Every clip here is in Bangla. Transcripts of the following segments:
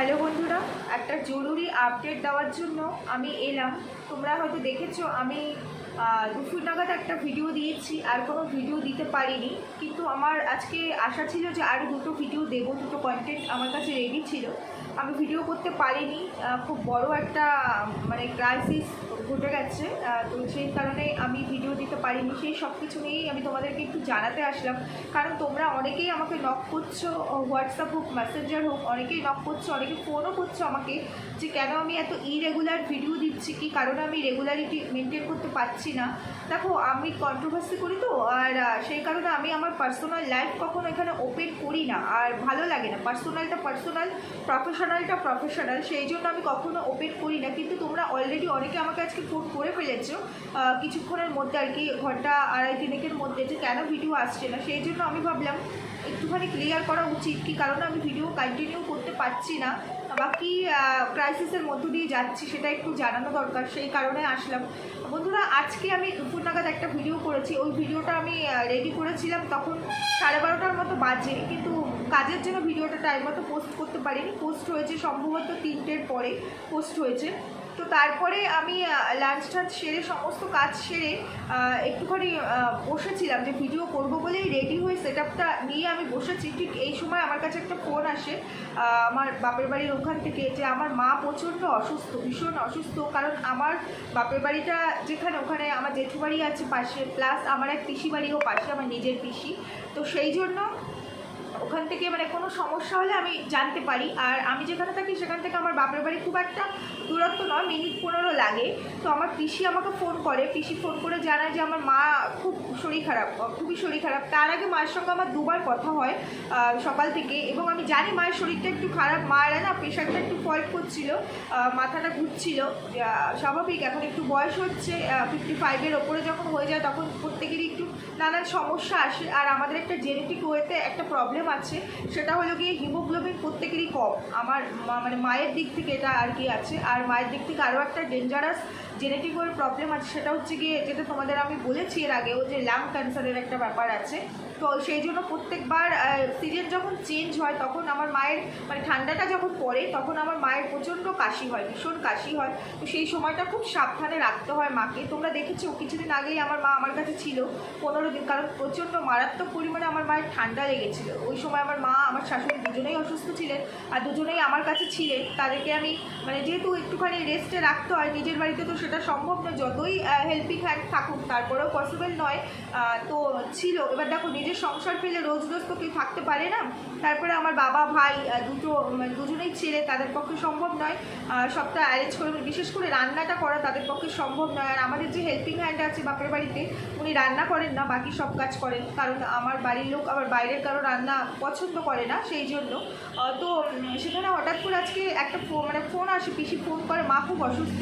হ্যালো বন্ধুরা, একটা জরুরি আপডেট দেওয়ার জন্য আমি এলাম। তোমরা হয়তো দেখেছ, আমি দুপুর নাগাদ একটা ভিডিও দিয়েছি, আর কোনো ভিডিও দিতে পারিনি। কিন্তু আমার আজকে আশা ছিল যে আরও দুটো ভিডিও দেবো, দুটো কন্টেন্ট আমার কাছে রেডি ছিল। আমি ভিডিও করতে পারিনি খুব বড় একটা মানে ক্রাইসিস ঘটে গেছে তো সেই কারণে আমি ভিডিও দিতে পারিনি। সেই সব কিছু নিয়েই আমি তোমাদেরকে একটু জানাতে আসলাম। কারণ তোমরা অনেকেই আমাকে নক করছ হোয়াটসঅ্যাপ হোক মেসেঞ্জার হোক, অনেকেই নক করছ, অনেকে ফোনও করছ আমাকে যে কেন আমি এত ইরেগুলার ভিডিও দিচ্ছি? কি কারণে আমি রেগুলারিটি মেনটেন করতে পারছি না? দেখো, আমি কন্ট্রোভার্সি করি তো, আর সেই কারণে আমি আমার পার্সোনাল লাইফ কখনো এখানে ওপেন করি না। আর ভালো লাগে না। পার্সোনালটা পার্সোনাল প্রফেশনালটা প্রফেশনাল সেই জন্য আমি কখনো ওপেন করি না। কিন্তু তোমরা অলরেডি অনেকে আমাকে আজকে ফোন করে ফেলেছো। কিছুক্ষণের মধ্যে আর কি, ঘণ্টা আড়াই তিনেকের মধ্যে যে কেন ভিডিও আসছে না, সেই জন্য আমি ভাবলাম একটুখানি ক্লিয়ার করা উচিত কি, কারণ আমি ভিডিও কন্টিনিউ করতে পারছি না। বা ক্রাইসিসের মধ্য দিয়ে যাচ্ছি, সেটা একটু জানানো দরকার, সেই কারণে আসলাম। বন্ধুরা, আজকে আমি দুপুর নাগাদ একটা ভিডিও করেছি, ওই ভিডিওটা আমি রেডি করেছিলাম তখন সাড়ে বারোটার মতো বাজে, কিন্তু কাজের জন্য ভিডিওটা টাইম মতো পোস্ট করতে পারিনি। পোস্ট হয়েছে সম্ভবত তিনটের পরে পোস্ট হয়েছে। তো তারপরে আমি লাঞ্চ টাঞ্চ সেরে সমস্ত কাজ সেরে একটুখানি বসেছিলাম যে ভিডিও করব বলেই রেডি হয়ে সেট আপটা নিয়ে আমি বসেছি। ঠিক এই সময় আমার কাছে একটা ফোন আসে আমার বাপের বাড়ির ওখান থেকে যে আমার মা প্রচণ্ড অসুস্থ, ভীষণ অসুস্থ। কারণ আমার বাপের বাড়িটা যেখানে ওখানে আমার জেঠু বাড়ি আছে পাশে প্লাস আমার এক পিসি বাড়িও পাশে, আমার নিজের পিসি। তো সেই জন্য ওখান থেকে মানে কোনো সমস্যা হলে আমি জানতে পারি। আর আমি যেখানে থাকি, সেখান থেকে আমার বাপের বাড়ি খুব একটা দূরত্ব নয়, মিনিট পনেরো লাগে। তো আমার পিসি আমাকে ফোন করে, পিসি ফোন করে জানায় যে আমার মা খুব শরীর খারাপ খুবই শরীর খারাপ। তার আগে মায়ের সঙ্গে আমার দুবার কথা হয় সকাল থেকে। এবং আমি জানি মায়ের শরীরটা একটু খারাপ, মায়েরা না প্রেশারটা একটু ফল্ট করছিল মাথাটা ঘুরছিল। স্বাভাবিক, এখন একটু বয়স হচ্ছে ফিফটি ফাইভের ওপরে যখন হয়ে যায়, তখন প্রত্যেকেরই একটু নানান সমস্যা আসে। আর আমাদের একটা জেনেটিক ওয়েতে একটা প্রবলেম আছে সেটা হলো গিয়ে হিমোগ্লোবিন প্রত্যেকেরই কম। আমার মানে মায়ের দিক থেকে এটা আর কি আছে। আর মায়ের দিক থেকে আরও একটা ডেঞ্জারাস জেনেটিক ওর প্রবলেম আছে, সেটা হচ্ছে গিয়ে যেটা তোমাদের আমি বলেছি এর আগেও যে লাং ক্যান্সারের একটা ব্যাপার আছে। তো সেই জন্য প্রত্যেকবার সিজন যখন চেঞ্জ হয়, তখন আমার মায়ের মানে ঠান্ডাটা যখন পড়ে, তখন আমার মায়ের প্রচণ্ড কাশি হয়, ভীষণ কাশি হয়। তো সেই সময়টা খুব সাবধানে রাখতে হয় মাকে। তোমরা দেখেছ, কিছুদিন আগেই আমার মা আমার কাছে ছিল, পনেরো দিন, কারণ প্রচণ্ড মারাত্মক পরিমাণে আমার মায়ের ঠান্ডা লেগেছিল। ওই সময় আমার মা, আমার শাশুড়ি দুজনেই অসুস্থ ছিলেন, আর দুজনেই আমার কাছে ছিলেন। তাদেরকে আমি মানে যেহেতু একটুখানি রেস্টে রাখতে হয়, নিজের বাড়িতে তো সেটা সম্ভব নয়, যতই হেল্পিং হ্যান্ড থাকুক, তারপরেও পসিবল নয়। তো ছিল। এবার দেখো, নিজের সংসার ফেলে রোজ রোজ তো কেউ থাকতে পারে না। তারপরে আমার বাবা, ভাই দুটো দুজনেই ছেলে, তাদের পক্ষে সম্ভব নয়। সবটা অ্যারেঞ্জ করে বিশেষ করে রান্নাটা করা তাদের পক্ষে সম্ভব নয়। আর আমাদের যে হেল্পিং হ্যান্ড আছে বাপের বাড়িতে, উনি রান্না করেন না, বাকি সব কাজ করেন। কারণ আমার বাড়ির লোক আবার বাইরের কারও রান্না পছন্দ করে না, সেই জন্য। তো সেখানে হঠাৎ করে আজকে একটা ফোন মানে ফোন আসে, পিসি ফোন করে, মা খুব অসুস্থ।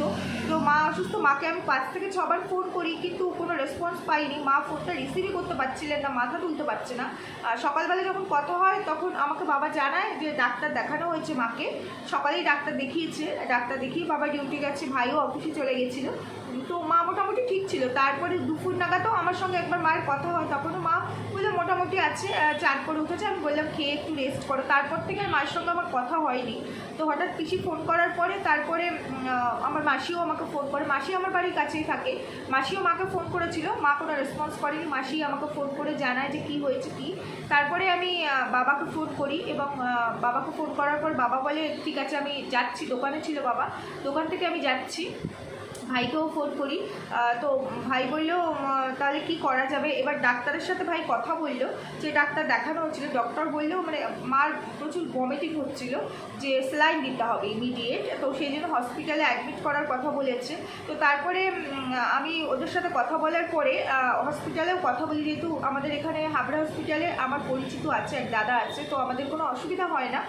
তো মা অসুস্থ, মাকে আমি পাঁচ থেকে ছবার ফোন করি, কিন্তু কোনো রেসপন্স পাইনি। মা ফোনটা রিসিভই করতে পারছিলেন না, মাথা তুলতে পারছে না। সকালবেলা যখন কথা হয় তখন আমাকে বাবা জানায় যে ডাক্তার দেখানো হয়েছে মাকে। সকালেই ডাক্তার দেখিয়েছে। ডাক্তার দেখিয়ে বাবা ডিউটি গেছে, ভাইও অফিসে চলে গেছিল। তো মা মোটামুটি ঠিক ছিল। তারপরে দুপুর নাগাদও আমার সঙ্গে একবার মায়ের কথা হয়। তখনও মা বলল, মোটামুটি আছে চান করে উঠেছে। আমি বললাম, খেয়ে একটু রেস্ট করো। তারপর থেকে আর মায়ের সঙ্গে আমার কথা হয়নি। তো হঠাৎ পিসি ফোন করার পরে তারপরে আমার মাসিও আমাকে ফোন করে। মাসি আমার বাড়ির কাছেই থাকে। মাসিও মাকে ফোন করেছিল। মা কোনো রেসপন্স করেনি। মাসি আমাকে ফোন করে জানায় যে কি হয়েছে, কি তারপরে আমি বাবাকে ফোন করি এবং বাবাকে ফোন করার পর বাবা বলে, ঠিক আছে, আমি যাচ্ছি। দোকানে ছিল বাবা। দোকান থেকে আমি যাচ্ছি। ভাইকেও ফোন করি। তো ভাই বলল তাহলে কি করা যাবে? এবার ডাক্তারের সাথে ভাই কথা বলল, যে ডাক্তার দেখানো হচ্ছিল। ডক্টর বললেও মানে মার প্রচুর ভমিটিং হচ্ছিল, যে স্যালাইন দিতে হবে ইমিডিয়েট তো সেই জন্য হসপিটালে অ্যাডমিট করার কথা বলেছে। তো তারপরে আমি ওদের সাথে কথা বলার পরে হসপিটালেও কথা বলি, যেহেতু আমাদের এখানে হাবড়া হসপিটালে আমার পরিচিত আছে, এক দাদা আছে, তো আমাদের কোনো অসুবিধা হয় না।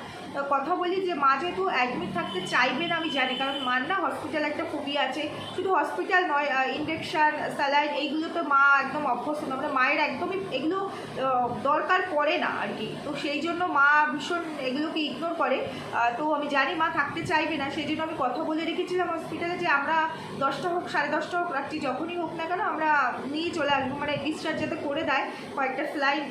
কথা বলি যে, মা যেহেতু অ্যাডমিট থাকতে চাইবেন আমি জানি, কারণ মার না হসপিটালে একটা ফোবিয়া আছে। শুধু হসপিটাল নয় ইঞ্জেকশান স্যালাইন এইগুলো তো মা একদম অভ্যস্ত না। মানে মায়ের একদমই এগুলো দরকার পড়ে না আর কি। তো সেই জন্য মা ভীষণ এগুলোকে ইগনোর করে। তো আমি জানি মা থাকতে চাইবে না, সেই জন্য আমি কথা বলে রেখেছিলাম হসপিটালে যে আমরা দশটা হোক, সাড়ে দশটা হোক, রাত্রি যখনই হোক না কেন আমরা নিয়ে চলে আসব। মানে ডিসচার্জ যাতে করে দেয়, কয়েকটা ফ্লাইট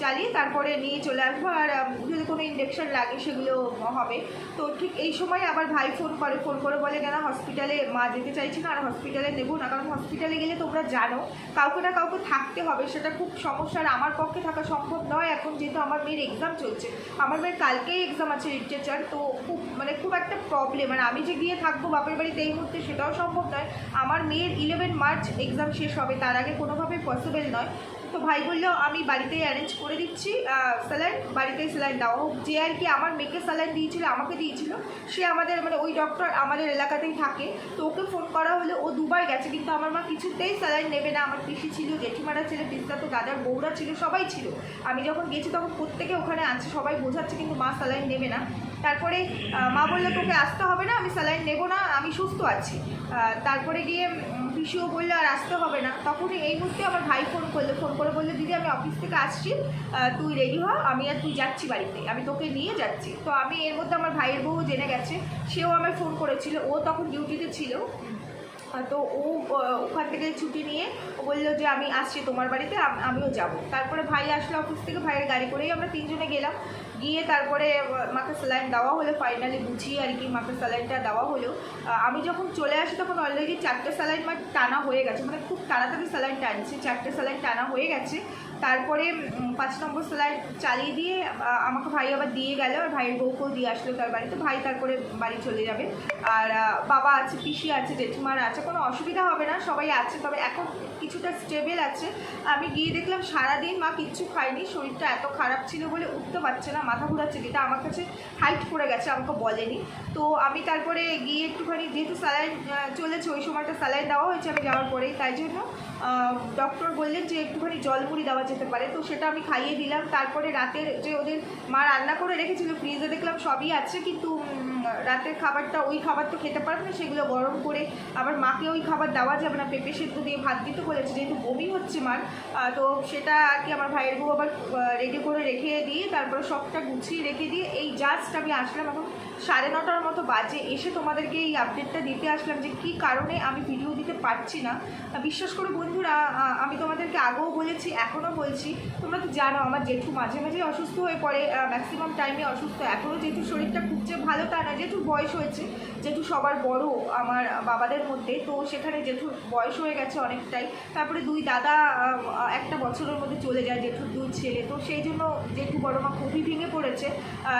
চালিয়ে তারপরে নিয়ে চলে আসব। আর যদি কোনো ইঞ্জেকশন লাগে সেগুলো হবে। তো ঠিক এই সময় আবার ভাই ফোন করে ফোন করে বলে, কেন হসপিটালে মা যেতে চাইছি না আর হসপিটালে নেব না, কারণ হসপিটালে গেলে তোমরা জানো, কাউকে না কাউকে থাকতে হবে, সেটা খুব সমস্যা। আর আমার পক্ষে থাকা সম্ভব নয় এখন যেহেতু আমার মেয়ের এক্সাম চলছে। আমার মেয়ের কালকেই এক্সাম আছে লিটারেচার তো খুব মানে খুব একটা প্রবলেম মানে আমি যে গিয়ে থাকব বাপের বাড়িতে এই মুহূর্তে সেটাও সম্ভব নয়। আমার মেয়ের ইলেভেন মার্চ এক্সাম শেষ হবে, তার আগে কোনোভাবেই পসিবল নয়। তো ভাই বলল, আমি বাড়িতেই অ্যারেঞ্জ করে দিচ্ছি স্যালাইন বাড়িতেই স্যালাইন দাও যে আর কি আমার মেয়েকে স্যালাইন দিয়েছিল, আমাকে দিয়েছিল, সে আমাদের মানে ওই ডক্টর আমাদের এলাকাতেই থাকে। তো ওকে ফোন করা হলে, ও দুবার গেছে, কিন্তু আমার মা কিছুতেই স্যালাইন নেবে না। আমার পিসি ছিল, জেঠিমারা ছিল পিস্তা তো, দাদার বউরা ছিল, সবাই ছিল। আমি যখন গেছি তখন প্রত্যেকে ওখানে আছে, সবাই বোঝাচ্ছে, কিন্তু মা স্যালাইন নেবে না। তারপরে মা বলল, তোকে আসতে হবে না, আমি স্যালাইন নেব না, আমি সুস্থ আছি। তারপরে গিয়ে পিসিও বলল আর আসতে হবে না। তখন এই মুহূর্তে আমার ভাই ফোন করল ফোন করে বলল, দিদি, আমি অফিস থেকে আসছি তুই রেডি হ, আমি আর তুই যাচ্ছি বাড়িতে, আমি তোকে নিয়ে যাচ্ছি। তো আমি এর মধ্যে আমার ভাইয়ের বউ জেনে গেছে, সেও আমার ফোন করেছিল, ও তখন ডিউটিতে ছিল। তো ও ওখান থেকে ছুটি নিয়ে ও বলল যে আমি আসছি তোমার বাড়িতে আমিও যাব। তারপরে ভাই আসলো অফিস থেকে, ভাইয়ের গাড়ি করেই আমরা তিনজনে গেলাম। গিয়ে তারপরে মাকে স্যালাইন দেওয়া হলো ফাইনালি বুঝিয়ে আর কি মাকে স্যালাইনটা দেওয়া হলো। আমি যখন চলে আসি তখন অলরেডি চারটে স্যালাইন মানে টানা হয়ে গেছে মানে খুব তাড়াতাড়ি স্যালাইন টানছে চারটে স্যালাইন টানা হয়ে গেছে। তারপরে পাঁচ নম্বর স্যালাইন চালিয়ে দিয়ে আমাকে ভাই আবার দিয়ে গেল, আর ভাইয়ের বউকেও দিয়ে আসলো তার বাড়িতে। ভাই তারপরে বাড়ি চলে যাবে। আর বাবা আছে, পিসি আছে জেঠিমার আছে, কোনো অসুবিধা হবে না, সবাই আছে। তবে এখন কিছুটা স্টেবেল আছে। আমি গিয়ে দেখলাম সারাদিন মা কিচ্ছু খায়নি, শরীরটা এত খারাপ ছিল বলে উঠতে পারছে না, মাথা ঘোরাচ্ছে, যেটা আমার কাছে হাইট পড়ে গেছে, আমাকে বলেনি। তো আমি তারপরে গিয়ে একটুখানি, যেহেতু স্যালাইন চলেছে, ওই সময়টা স্যালাইন দেওয়া হয়েছে, আমি যাওয়ার পরেই, তাই জন্য ডক্টর বললেন যে একটুখানি জলমুড়ি দেওয়া যেতে পারে। তো সেটা আমি খাইয়ে দিলাম। তারপরে রাতের যে ওদের মা রান্না করে রেখেছিল ফ্রিজে দেখলাম সবই আছে, কিন্তু রাতের খাবারটা ওই খাবার তো খেতে পারবে না, সেগুলো গরম করে আবার মাকে ওই খাবার দেওয়া যাবে না। পেঁপে সেদ্ধ দিয়ে ভাত দিতে বলেছে, যেহেতু বমি হচ্ছে মার তো সেটা আর কি আমার ভাইয়ের বউ আবার রেডি করে রেখে দিয়ে, তারপরে সবটা গুছিয়ে রেখে দিয়ে এই জাস্ট আমি আসলাম এখন সাড়ে নটার মতো বাজে। এসে তোমাদেরকে এই আপডেটটা দিতে আসলাম যে কি কারণে আমি ভিডিও পারছি না। বিশ্বাস করে বন্ধুরা আমি আমি তোমাদেরকে আগেও বলেছি, এখনও বলছি। তোমরা তো জানো আমার জেঠু মাঝে মাঝে অসুস্থ হয়ে পড়ে ম্যাক্সিমাম টাইমে অসুস্থ। এখনও যেহেতু শরীরটা খুব যে ভালো তা না, যেহেতু বয়স হয়েছে, যেহেতু সবার বড় আমার বাবাদের মধ্যে, তো সেখানে জেঠুর বয়স হয়ে গেছে অনেকটাই, তারপরে দুই দাদা একটা বছরের মধ্যে চলে যায় জেঠুর দুই ছেলে, তো সেই জন্য জেঠু বড় মা খুবই ভেঙে পড়েছে।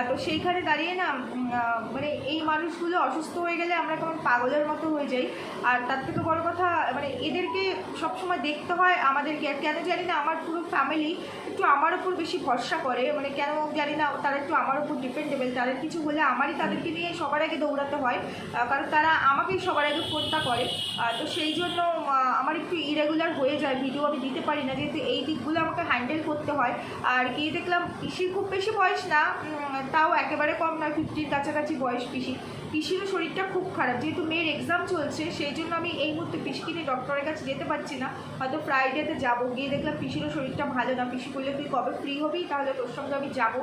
তো সেইখানে দাঁড়িয়ে না মানে এই মানুষগুলো অসুস্থ হয়ে গেলে আমরা কেমন পাগলের মতো হয়ে যাই। আর তার থেকে বড় কথা মানে এদেরকে সবসময় দেখতে হয়, আমাদেরকে কেন জানি না আমার পুরো ফ্যামিলি একটু আমার উপর বেশি ভরসা করে। মানে কেন জানি না তারা একটু আমার উপর ডিপেন্ডেবল তাদের কিছু হলে আমারই তাদেরকে নিয়ে সবার আগে দৌড়াতে হয়। কারণ তারা আমাকেই সবার আগে ফোনটা করে। তো সেই জন্য আমার একটু ইরেগুলার হয়ে যায় ভিডিও আমি দিতে পারি না, যেহেতু এই দিকগুলো আমাকে হ্যান্ডেল করতে হয়। আর গিয়ে দেখলাম, পিসির খুব বেশি বয়স না তাও একেবারে কম নয় ফিফটির কাছাকাছি বয়স পিসি। পিসিরও শরীরটা খুব খারাপ, যেহেতু মেয়ের এক্সাম চলছে, সেই জন্য আমি এই মুহূর্তে পিসিকে নিয়ে ডক্টরের কাছে যেতে পারছি না। হয়তো ফ্রাইডেতে যাব, গিয়ে দেখলাম পিসিরও শরীরটা ভালো না। পিসি বললে, তুই কবে ফ্রি হবি? তাহলে তোর সঙ্গে আমি যাব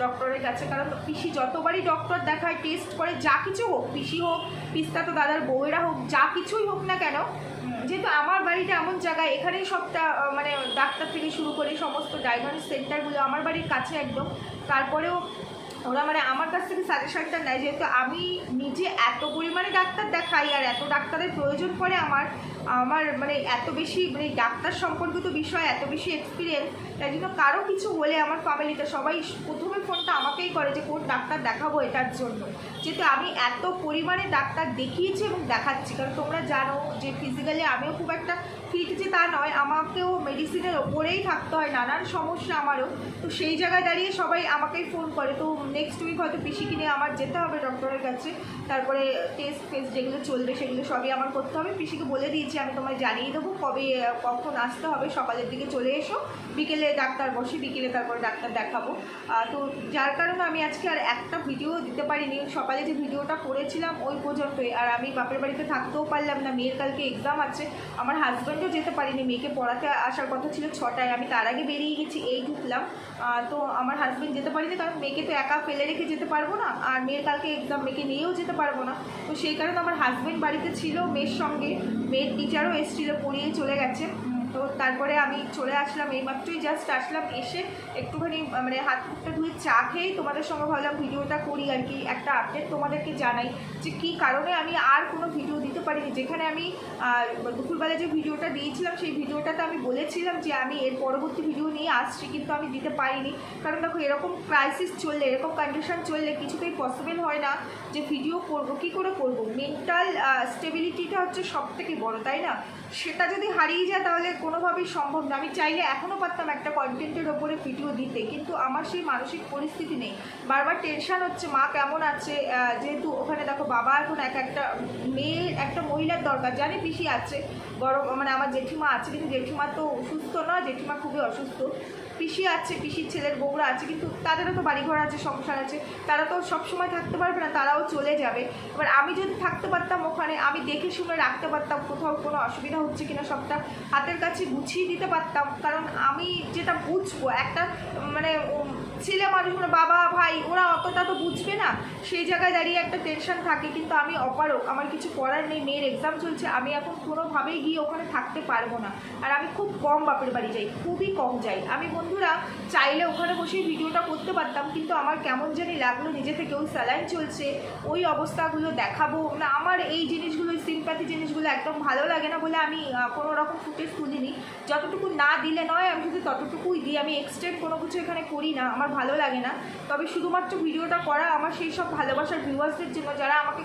ডক্টরের কাছে। কারণ পিসি যতবারই ডক্টর দেখায় টেস্ট করে, যা কিছু হোক, পিসি হোক, পিস্তা তো দাদার বউয়েরা হোক, যা কিছুই হোক না কেন যেহেতু আমার বাড়িটা এমন জায়গায়, এখানেই সবটা মানে ডাক্তার থেকে শুরু করে সমস্ত ডায়াগনস্টিক সেন্টারগুলো আমার বাড়ির কাছে একদম। তারপরেও ওরা মানে আমার কাছ থেকে সাজেশনটা নেয়, যেহেতু আমি নিজে এত পরিমাণে ডাক্তার দেখাই আর এত ডাক্তারের প্রয়োজন পড়ে আমার আমার মানে এত বেশি মানে ডাক্তার সম্পর্কিত বিষয়, এত বেশি এক্সপিরিয়েন্স তাই জন্য কারও কিছু হলে আমার ফ্যামিলিতে সবাই প্রথমে ফোনটা আমাকেই করে যে, কোন ডাক্তার দেখাবো এটার জন্য? যেহেতু আমি এত পরিমাণে ডাক্তার দেখিয়েছি এবং দেখাচ্ছি। কারণ তোমরা জানো যে ফিজিক্যালি আমিও খুব একটা ফিট যে তা নয়। আমাকেও মেডিসিনের ওপরেই থাকতে হয়, নানান সমস্যা আমারও। তো সেই জায়গায় দাঁড়িয়ে সবাই আমাকেই ফোন করে। তো নেক্সট উইক হয়তো পিসিকে নিয়ে আমার যেতে হবে ডক্টরের কাছে। তারপরে টেস্ট ফেস্ট যেগুলো চলবে সেগুলো সবই আমার করতে হবে। পিসিকে বলে দিয়েছি আমি তোমায় জানিয়ে দেবো কবে, কখন আসতে হবে, সকালের দিকে চলে এসো। বিকেলে ডাক্তার বসে, বিকেলে তারপরে ডাক্তার দেখাবো। তো যার কারণে আমি আজকে আর একটা ভিডিও দিতে পারিনি। সকালে যে ভিডিওটা করেছিলাম ওই পর্যন্তই। আর আমি বাপের বাড়িতে থাকতেও পারলাম না। মেয়ের কালকে এক্সাম আছে। আমার হাজব্যান্ডও যেতে পারিনি। মেয়েকে পড়াতে আসার কথা ছিল ছটায়। আমি তার আগে বেরিয়ে গেছি, এই ঢুকলাম। তো আমার হাজব্যান্ড যেতে পারিনি। কারণ মেয়েকে তো একা ফেলে রেখে যেতে পারব না। আর মেয়ের কালকে এক্সাম মেয়েকে নিয়েও যেতে পারব না। তো সেই কারণে আমার হাজব্যান্ড বাড়িতে ছিল মেয়ের সঙ্গে। মেয়ের টিচারও এসেছিল, পড়িয়ে চলে গেছে। তো তারপরে আমি চলে আসলাম এইমাত্রই জাস্ট আসলাম, এসে একটুখানি মানে হাত মুখটা ধুয়ে চা খেয়েই তোমাদের সঙ্গে ভাবলাম ভিডিওটা করি আর কি, একটা আপডেট তোমাদেরকে জানাই। যে কী কারণে আমি আর কোনো ভিডিও দিতে পারিনি। যেখানে আমি দুপুরবেলা যে ভিডিওটা দিয়েছিলাম, সেই ভিডিওটাতে আমি বলেছিলাম যে আমি এর পরবর্তী ভিডিও নিয়ে আসছি, কিন্তু আমি দিতে পারিনি। কারণ দেখো, এরকম ক্রাইসিস চললে, এরকম কন্ডিশন চললে কিছুতেই পসিবল হয় না যে ভিডিও করব, কি করে করব? মেন্টাল স্টেবিলিটিটা হচ্ছে সব থেকে বড়, তাই না? সেটা যদি হারিয়ে যায়, তাহলে কোনোভাবেই সম্ভব না। আমি চাইলে এখনও পারতাম একটা কন্টেন্টের ওপরে ভিডিও দিতে, কিন্তু আমার সেই মানসিক পরিস্থিতি নেই। বারবার টেনশান হচ্ছে, মা কেমন আছে? যেহেতু ওখানে দেখো বাবা এখন এক একটা মেয়ে একটা মহিলার দরকার। জানি পিসি আছে, বড় মানে আমার জেঠিমা আছে, কিন্তু জেঠিমা তো সুস্থ না, জেঠিমা খুবই অসুস্থ। পিসি আছে, পিসির ছেলের বউরা আছে, কিন্তু তাদেরও তো বাড়িঘর আছে, সংসার আছে। তারা তো সবসময় থাকতে পারবে না, তারাও চলে যাবে। এবার আমি যদি থাকতে পারতাম ওখানে, আমি দেখে শুনে রাখতে পারতাম কোথাও কোনো অসুবিধা হচ্ছে কিনা সবটা, হাতের কাছে গুছিয়ে দিতে পারতাম। কারণ আমি যেটা বুঝব, একটা মানে ছেলে মানুষ মানে বাবা, ভাই, ওরা অতটা তো বুঝবে না। সেই জায়গায় দাঁড়িয়ে একটা টেনশন থাকে, কিন্তু আমি অপারক আমার কিছু করার নেই, মেয়ের এক্সাম চলছে, আমি এখন কোনোভাবেই গিয়ে ওখানে থাকতে পারব না। আর আমি খুব কম বাপের বাড়ি যাই, খুবই কম যাই। আমি বন্ধুরা, চাইলে ওখানে বসেই ভিডিওটা করতে পারতাম, কিন্তু আমার কেমন জানি লাগল, নিজে থেকে ওই স্যালাইন চলছে, ওই অবস্থাগুলো দেখাবো। না, আমার এই জিনিসগুলো ওই সিম্প্যাথি জিনিসগুলো একদম ভালো লাগে না বলে আমি কোনো রকম ফুটেজ তুলিনি। যতটুকু না দিলে নয়, আমি শুধু ততটুকুই দিই। আমি এক্সটেন্ড কোনো কিছু এখানে করি না। আমার ভালো লাগে না। তবে শুধুমাত্র ভিডিওটা করা আমার সেই সব ভালোবাসার ভিউয়ার্সদের জন্য, যারা আমাকে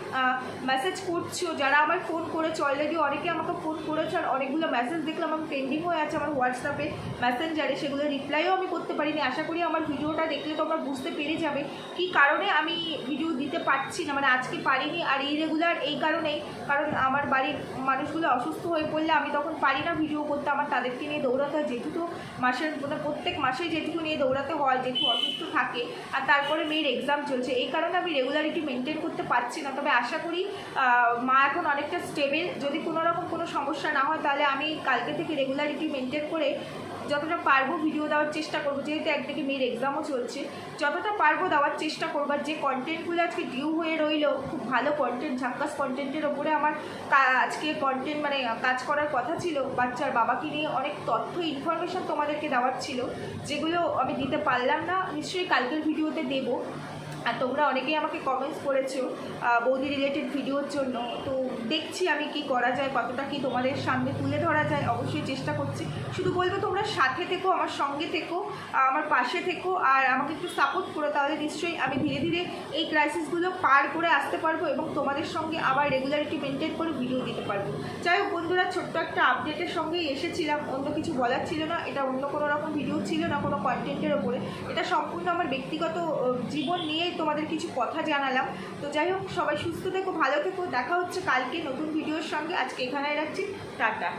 মেসেজ করছ যারা আমার ফোন করেছে অলরেডি অনেকে আমাকে ফোন করেছে আর অনেকগুলো মেসেজ দেখলাম, আমার পেন্ডিং হয়ে আছে আমার হোয়াটসঅ্যাপে মেসেঞ্জারে সেগুলো রিপ্লাইও আমি করতে পারিনি। আশা করি আমার ভিডিওটা দেখলে তোমরা বুঝতে পেরে যাবে কি কারণে আমি ভিডিও দিতে পারছি না মানে আজকে পারিনি আর ইরেগুলার এই কারণেই, কারণ আমার বাড়ির মানুষগুলো অসুস্থ হয়ে পড়লে আমি তখন পারি না ভিডিও করতে, আমার তাদেরকে নিয়ে দৌড়াতে হয়। তো মাসের মানে প্রত্যেক মাসেই যেটুকু নিয়ে দৌড়াতে হয়, যেহেতু অসুস্থ থাকে, আর তারপরে মেয়ের এক্সাম চলছে, এই কারণে আমি রেগুলারিটি মেনটেন করতে পারছি না। তবে আশা করি মা এখন অনেকটা স্টেবেল যদি কোনো রকম কোনো সমস্যা না হয়, তাহলে আমি কালকে থেকে রেগুলারিটি মেনটেন করে যতটা পারব ভিডিও দেওয়ার চেষ্টা করব। যেহেতু একদিকে মেয়ের এক্সামও চলছে, যতটা পারব দেওয়ার চেষ্টা করব। যে কন্টেন্টগুলো আজকে ডিউ হয়ে রইল, খুব ভালো কন্টেন্ট ঝাক্কাস কন্টেন্টের ওপরে আমার আজকে কন্টেন্ট মানে কাজ করার কথা ছিল। বাচ্চার বাবাকে নিয়ে অনেক তথ্য ইনফরমেশন তোমাদেরকে দেওয়ার ছিল, যেগুলো আমি দিতে পারলাম না। নিশ্চয়ই কালকের ভিডিওতে দেবো। আর তোমরা অনেকেই আমাকে কমেন্টস করেছ বৌদি রিলেটেড ভিডিওর জন্য। তো দেখছি আমি কি করা যায়, কতটা কি তোমাদের সামনে তুলে ধরা যায়, অবশ্যই চেষ্টা করছি। শুধু বলব তোমরা সাথে থেকো, আমার সঙ্গে থেকো, আমার পাশে থেকো, আর আমাকে একটু সাপোর্ট করো, তাহলে নিশ্চয়ই আমি ধীরে ধীরে এই ক্রাইসিসগুলো পার করে আসতে পারব এবং তোমাদের সঙ্গে আবার রেগুলারিটি মেনটেন করে ভিডিও দিতে পারব। যাই হোক বন্ধুরা, ছোট্ট একটা আপডেটের সঙ্গেই এসেছিলাম। অন্য কিছু বলার ছিল না, এটা অন্য কোনো রকম ভিডিও ছিল না, কোনো কন্টেন্টের ওপরে। এটা সম্পূর্ণ আমার ব্যক্তিগত জীবন নিয়েই তোমাদের কিছু কথা জানালাম। তো যাই হোক, সবাই সুস্থ থেকো, ভালো থেকো, দেখা হচ্ছে কালকে। নতুন ভিডিওর সঙ্গে আজকে এখানে রাখছি। টাটা।